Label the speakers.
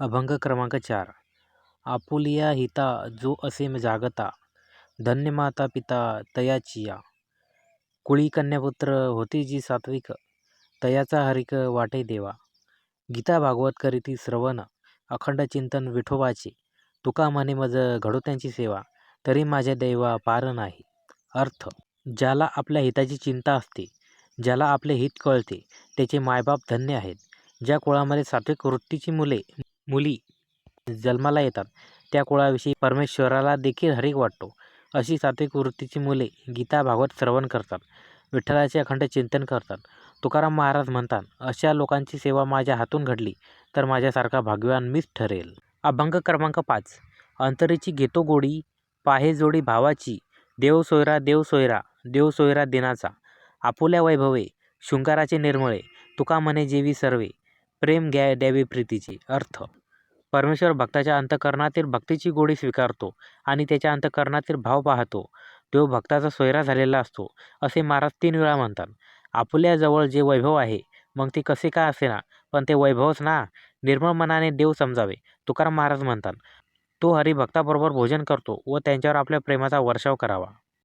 Speaker 1: अभंग क्रमांक चार. आपुलिया हिता जो असे जागता धन्य माता पिता तयाचिया कुळी कन्यापुत्र होती जी सात्विक तयाचा हरिक वाटे देवा. गीता भागवत करीती श्रवण अखंड चिंतन विठोबाचे. तुका म्हणे मज घडो त्यांची सेवा तरी माझ्या दैवा पार नाही. अर्थ ज्याला आपल्या हिताची चिंता असते ज्याला आपले हित कळते त्याचे मायबाप धन्य आहेत. ज्या कुळामध्ये सात्विक वृत्तीची मुले मुली जन्माला येतात. त्या कुळाविषयी परमेश्वराला देखील हरिक वाटतो. अशी सात्विक वृत्तीची मुले गीता भागवत श्रवण करतात. विठ्ठलाचे अखंड चिंतन करतात. तुकाराम महाराज म्हणतात अशा लोकांची सेवा माझ्या हातून घडली तर माझ्यासारखा भाग्यवान मीच ठरेल. अभंग क्रमांक पाच. अंतरीची घेतो गोडी पाहे जोडी भावाची देव सोयरा देव सोयरा देव सोयरा दिनाचा. आपुल्या वैभवे शृंगाराचे निर्मळे तुका म्हणे जेवी सर्वे प्रेम घ्या द्यावे प्रीतीचे अर्थ परमेश्वर भक्ताच्या अंतकरणातील भक्तीची गोडी स्वीकारतो आणि त्याच्या अंतकरणातील भाव पाहतो. तो भक्ताचा सोयरा झालेला असतो असे महाराज तीन वेळा म्हणतात. आपल्याजवळ जे वैभव आहे मग ते कसे का असेना? पण ते वैभवच ना? निर्मळ मनाने देव समजावे तुकाराम महाराज म्हणतात. तो हरिभक्ताबरोबर भोजन करतो व त्यांच्यावर आपल्या प्रेमाचा वर्षाव करावा.